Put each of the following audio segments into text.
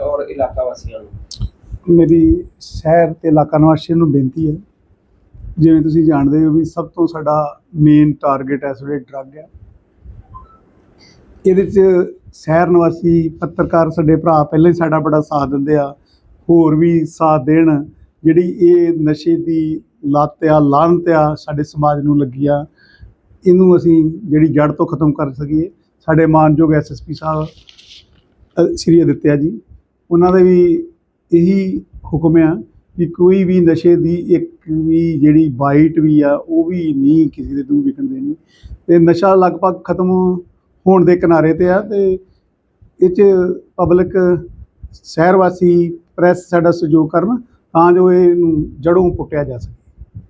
ਔਰ ਇਲਾਕਾ ਵਾਸੀਆਂ ਨੂੰ? ਮੇਰੀ ਸ਼ਹਿਰ ਤੇ ਇਲਾਕਾ ਨਿਵਾਸੀਆਂ ਨੂੰ ਬੇਨਤੀ ਹੈ, ਜਿਵੇਂ ਤੁਸੀਂ ਜਾਣਦੇ ਹੋ ਵੀ ਸਭ ਤੋਂ ਸਾਡਾ ਮੇਨ ਟਾਰਗੇਟ ਇਸ ਵੇਲੇ ਡਰੱਗ ਹੈ। ਇਹਦੇ 'ਚ ਸ਼ਹਿਰ ਨਿਵਾਸੀ ਪੱਤਰਕਾਰ ਸਾਡੇ ਭਰਾ ਪਹਿਲਾਂ ਹੀ ਸਾਡਾ ਬੜਾ ਸਾਥ ਦਿੰਦੇ ਆ, ਹੋਰ ਵੀ ਸਾਥ ਦੇਣ, ਜਿਹੜੀ ਇਹ ਨਸ਼ੇ ਦੀ ਲੱਤ ਆ, ਲਾਹਨਤ ਆ ਸਾਡੇ ਸਮਾਜ ਨੂੰ ਲੱਗੀ ਆ, ਇਹਨੂੰ ਅਸੀਂ ਜਿਹੜੀ ਜੜ ਤੋਂ ਖਤਮ ਕਰ ਸਕੀਏ। ਸਾਡੇ ਮਾਨਯੋਗ ਐਸਐਸਪੀ ਸਾਹਿਬ ਸ਼੍ਰੀ ਅਦਿੱਤਿਆ ਜੀ। ਉਹਨਾਂ ਦੇ ਵੀ ਇਹੀ ਹੁਕਮ ਆ ਕਿ ਕੋਈ ਵੀ ਨਸ਼ੇ ਦੀ ਇੱਕ ਵੀ ਜਿਹੜੀ ਬਾਈਟ ਵੀ ਆ ਉਹ ਵੀ ਨਹੀਂ ਕਿਸੇ ਦੇ ਤੋਂ ਵਿਕਣ ਦੇਣੀ। ਤੇ ਨਸ਼ਾ ਲਗਭਗ ਖਤਮ ਹੋਣ ਦੇ ਕਿਨਾਰੇ ਤੇ ਆ ਤੇ ਇਹ ਚ ਪਬਲਿਕ ਸ਼ਹਿਰ ਵਾਸੀ ਪ੍ਰੈਸ ਸਾਡਾ ਸਹਿਯੋਗ ਕਰਨ ਤਾਂ ਜੋ ਇਹਨੂੰ ਜੜੋਂ ਪੁੱਟਿਆ ਜਾ ਸਕੇ।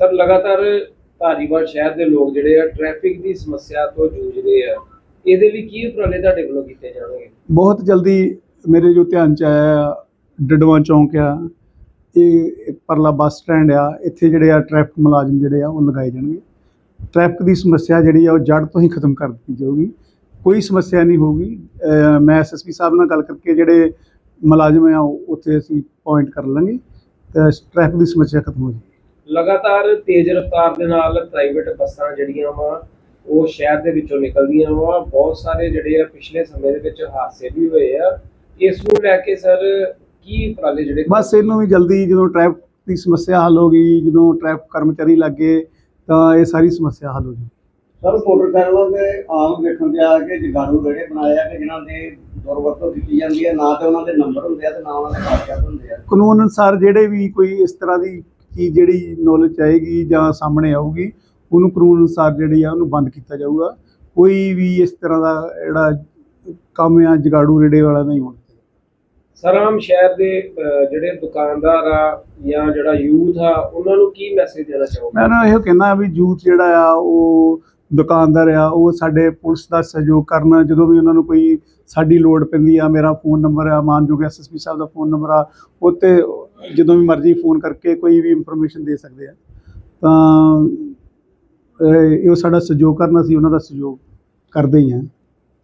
ਸਰ ਲਗਾਤਾਰ ਧਾਰੀਵਾਲ ਸ਼ਹਿਰ ਦੇ ਲੋਕ ਜਿਹੜੇ ਆ ਟ੍ਰੈਫਿਕ ਦੀ ਸਮੱਸਿਆ ਤੋਂ ਜੂਝ ਰਹੇ ਆ। ਇਹਦੇ ਲਈ ਕੀ ਉਪਰਾਲੇ ਤੁਹਾਡੇ ਵੱਲੋਂ ਕੀਤੇ ਜਾਣਗੇ? ਬਹੁਤ ਜਲਦੀ ਮੇਰੇ ਜੋ ਧਿਆਨ ਚ ਆਇਆ ਡਡਵਾ ਚੌਂਕ ਆ, ਇਹ ਇੱਕ ਪਰਲਾ ਬੱਸ ਸਟੈਂਡ ਆ, ਇੱਥੇ ਜਿਹੜੇ ਆ ਟ੍ਰੈਫਿਕ ਮੁਲਾਜ਼ਮ ਜਿਹੜੇ ਆ, ਉਹ ਲਗਾਏ ਜਾਣਗੇ। ਟ੍ਰੈਫਿਕ ਦੀ ਸਮੱਸਿਆ ਜਿਹੜੀ ਆ, ਉਹ ਜੜ ਤੋਂ ਹੀ ਖਤਮ ਕਰ ਦਿੱਤੀ ਜਾਊਗੀ। ਕੋਈ ਸਮੱਸਿਆ ਨਹੀਂ ਹੋਊਗੀ। ਅਹ, ਮੈਂ ਐਸਐਸਪੀ ਸਾਹਿਬ ਨਾਲ ਗੱਲ ਕਰਕੇ ਜਿਹੜੇ ਮੁਲਾਜ਼ਮ ਆ, ਉਹ ਉੱਥੇ ਅਸੀਂ ਪੁਆਇੰਟ ਕਰ ਲਾਂਗੇ। ਤੇ ਟ੍ਰੈਫਿਕ ਦੀ ਸਮੱਸਿਆ ਖਤਮ ਹੋ ਜਾਏਗੀ ਲਗਾਤਾਰ ਤੇਜ਼ ਰਫ਼ਤਾਰ ਦੇ ਨਾਲ ਪ੍ਰਾਈਵੇਟ ਬੱਸਾਂ ਜਿਹੜੀਆਂ ਵਾ, ਉਹ ਸ਼ਹਿਰ ਦੇ ਵਿੱਚੋਂ ਨਿਕਲਦੀਆਂ ਵਾ। ਬਹੁਤ ਸਾਰੇ ਜਿਹੜੇ ਆ, ਪਿਛਲੇ ਸਮੇਂ ਦੇ ਵਿੱਚ ਹਾਦਸੇ ਵੀ ਹੋਏ ਆ। ਇਸ ਨੂੰ ਲੈ ਕੇ ਸਰ ਕੀ ਉਪਰਾਲੇ ਜਿਹੜੇ ਬਸ ਇਹਨੂੰ ਵੀ ਜਲਦੀ ਜਦੋਂ ਟ੍ਰੈਫਿਕ ਦੀ ਸਮੱਸਿਆ ਹੱਲ ਹੋ ਗਈ ਜਦੋਂ ਟ੍ਰੈਫਿਕ ਕਰਮਚਾਰੀ ਲੱਗੇ ਤਾਂ ਇਹ ਸਾਰੀ ਸਮੱਸਿਆ ਹੱਲ ਹੋ ਜਾਊਗੀ ਸਰ ਮੋਟਰ ਸਾਈਕਲਾਂ ਦੇ ਆਮ ਵੇਖਣ ਤੇ ਆ ਕੇ ਜਗਾੜੂ ਜਿਹੜੇ ਬਣਾਏ ਆ ਕਿ ਜਿਨ੍ਹਾਂ ਦੀ ਦੁਰਵਰਤੋਂ ਕੀਤੀ ਜਾਂਦੀ ਹੈ। ਨਾ ਤੇ ਉਹਨਾਂ ਦੇ ਨੰਬਰ ਹੁੰਦੇ ਆ ਤੇ ਨਾ ਉਹਨਾਂ ਦੇ ਕਾਗਜ਼ਾਤ ਹੁੰਦੇ ਆ। ਕਾਨੂੰਨ ਅਨੁਸਾਰ ਜਿਹੜੇ ਵੀ ਕੋਈ ਇਸ ਤਰ੍ਹਾਂ ਦੀ ਚੀਜ਼ ਜਿਹੜੀ ਨੌਲੇਜ ਆਏਗੀ ਜਾਂ ਸਾਹਮਣੇ ਆਊਗੀ ਉਹਨੂੰ ਕਾਨੂੰਨ ਅਨੁਸਾਰ ਜਿਹੜੀ ਆ ਉਹਨੂੰ ਬੰਦ ਕੀਤਾ ਜਾਊਗਾ। ਕੋਈ ਵੀ ਇਸ ਤਰ੍ਹਾਂ ਦਾ ਜਿਹੜਾ ਕੰਮ ਆ ਜਗਾੜੂ ਰੇੜੇ ਵਾਲਾ ਨਹੀਂ ਹੋਣਾ। ਸਰ ਆਮ ਸ਼ਹਿਰ ਦੇ ਜਿਹੜੇ ਦੁਕਾਨਦਾਰ ਆ ਜਾਂ ਜਿਹੜਾ ਯੂਥ ਆ, ਉਹਨਾਂ ਨੂੰ ਕੀ ਮੈਸੇਜ ਦੇਣਾ ਚਾਹੋਗੇ? ਮੈਂ ਨਾ ਇਹੋ ਕਹਿੰਦਾ ਵੀ ਯੂਥ ਜਿਹੜਾ ਆ, ਉਹ ਦੁਕਾਨਦਾਰ ਆ, ਉਹ ਸਾਡੇ ਪੁਲਿਸ ਦਾ ਸਹਿਯੋਗ ਕਰਨ। ਜਦੋਂ ਵੀ ਉਹਨਾਂ ਨੂੰ ਕੋਈ ਸਾਡੀ ਲੋੜ ਪੈਂਦੀ ਆ, ਮੇਰਾ ਫੋਨ ਨੰਬਰ ਆ, ਮਾਨਯੋਗ ਐਸਐਸਪੀ ਸਾਹਿਬ ਦਾ ਫੋਨ ਨੰਬਰ ਆ ਉੱਤੇ ਜਦੋਂ ਵੀ ਮਰਜ਼ੀ ਫੋਨ ਕਰਕੇ ਕੋਈ ਵੀ ਇਨਫੋਰਮੇਸ਼ਨ ਦੇ ਸਕਦੇ ਆ। ਤਾਂ, ਇਹ ਇਹ ਸਾਡਾ ਸਹਿਯੋਗ ਕਰਨਾ ਸੀ ਉਹਨਾਂ ਦਾ ਸਹਿਯੋਗ ਕਰਦੇ ਹੀ ਆ।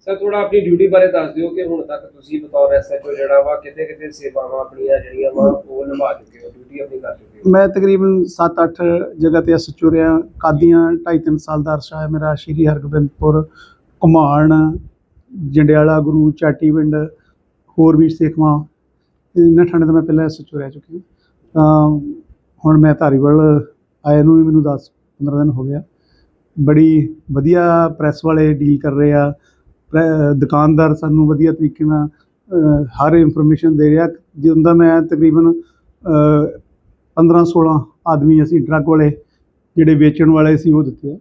ਸਰ ਥੋੜਾ ਆਪਣੀ ਡਿਊਟੀ ਬਾਰੇ ਦੱਸ ਦਿਓ ਕਿ ਹੁਣ ਤੱਕ ਤੁਸੀਂ ਬਤੌਰ ਐਸਐਚਓ ਜਿਹੜਾ ਵਾ ਕਿਤੇ ਕਿਤੇ ਸੇਵਾਵਾਂ ਆਪਣੀਆਂ ਜਿਹੜੀਆਂ ਵਾ, ਉਹ ਨਿਭਾ ਚੁੱਕੇ ਹੋ ਡਿਊਟੀ ਆਪਣੀ ਕਰ ਚੁੱਕੇ ਹੋ? ਮੈਂ ਤਕਰੀਬਨ 7-8 ਜਗ੍ਹਾ ਤੇ ਐਸਐਚਓ ਰਿਹਾ, ਕਾਦੀਆਂ 2.5-3 ਸਾਲ ਦਾ ਅਰਸਾ ਹੈ ਮੇਰਾ, ਸ਼੍ਰੀ ਹਰਗੋਬਿੰਦਪੁਰ, ਘੁਮਾਣ, ਜੰਡਿਆਲਾ ਗੁਰੂ, ਚਾਟੀ ਪਿੰਡ, ਹੋਰ ਵੀ ਸੇਖਵਾਂ ਇਹਨਾਂ ਠੰਡੇ ਤੋਂ ਮੈਂ ਪਹਿਲਾਂ ਐਸਐਚਓ ਰਹਿ ਚੁੱਕੀ ਹਾਂ ਤਾਂ ਹੁਣ ਮੈਂ ਧਾਰੀਵਾਲ ਆਏ ਨੂੰ ਵੀ ਮੈਨੂੰ 10-15 ਦਿਨ ਹੋ ਗਿਆ। ਬੜੀ ਵਧੀਆ ਪ੍ਰੈਸ ਵਾਲੇ ਡੀਲ ਕਰ ਰਹੇ ਆ ਦੁਕਾਨਦਾਰ ਸਾਨੂੰ ਵਧੀਆ ਤਰੀਕੇ ਨਾਲ ਹਰ ਇਨਫੋਰਮੇਸ਼ਨ ਦੇ ਰਿਹਾ। ਜਦੋਂ ਦਾ ਮੈਂ ਤਕਰੀਬਨ ਅਹ, 15 16 ਆਦਮੀ ਅਸੀਂ ਡਰੱਗ ਵਾਲੇ ਜਿਹੜੇ ਵੇਚਣ ਵਾਲੇ ਸੀ ਉਹ ਦਿੱਤੇ ਆ।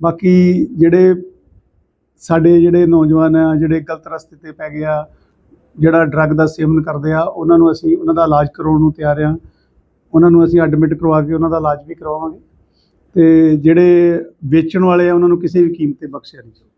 ਬਾਕੀ ਜਿਹੜੇ ਸਾਡੇ ਜਿਹੜੇ ਨੌਜਵਾਨ ਆ ਜਿਹੜੇ ਗਲਤ ਰਸਤੇ ਤੇ ਪੈ ਗਏ ਆ ਜਿਹੜਾ ਡਰੱਗ ਦਾ ਸੇਵਨ ਕਰਦੇ ਆ ਉਹਨਾਂ ਨੂੰ ਅਸੀਂ ਉਹਨਾਂ ਦਾ ਇਲਾਜ ਕਰਾਉਣ ਨੂੰ ਤਿਆਰ ਆ। ਉਹਨਾਂ ਨੂੰ ਅਸੀਂ ਐਡਮਿਟ ਕਰਵਾ ਕੇ ਉਹਨਾਂ ਦਾ ਇਲਾਜ ਵੀ ਕਰਵਾਵਾਂਗੇ ਤੇ ਜਿਹੜੇ ਵੇਚਣ ਵਾਲੇ ਆ ਉਹਨਾਂ ਨੂੰ ਕਿਸੇ ਵੀ ਕੀਮਤ ਤੇ ਬਖਸ਼ਿਆ ਨਹੀਂ ਜਾਊਗਾ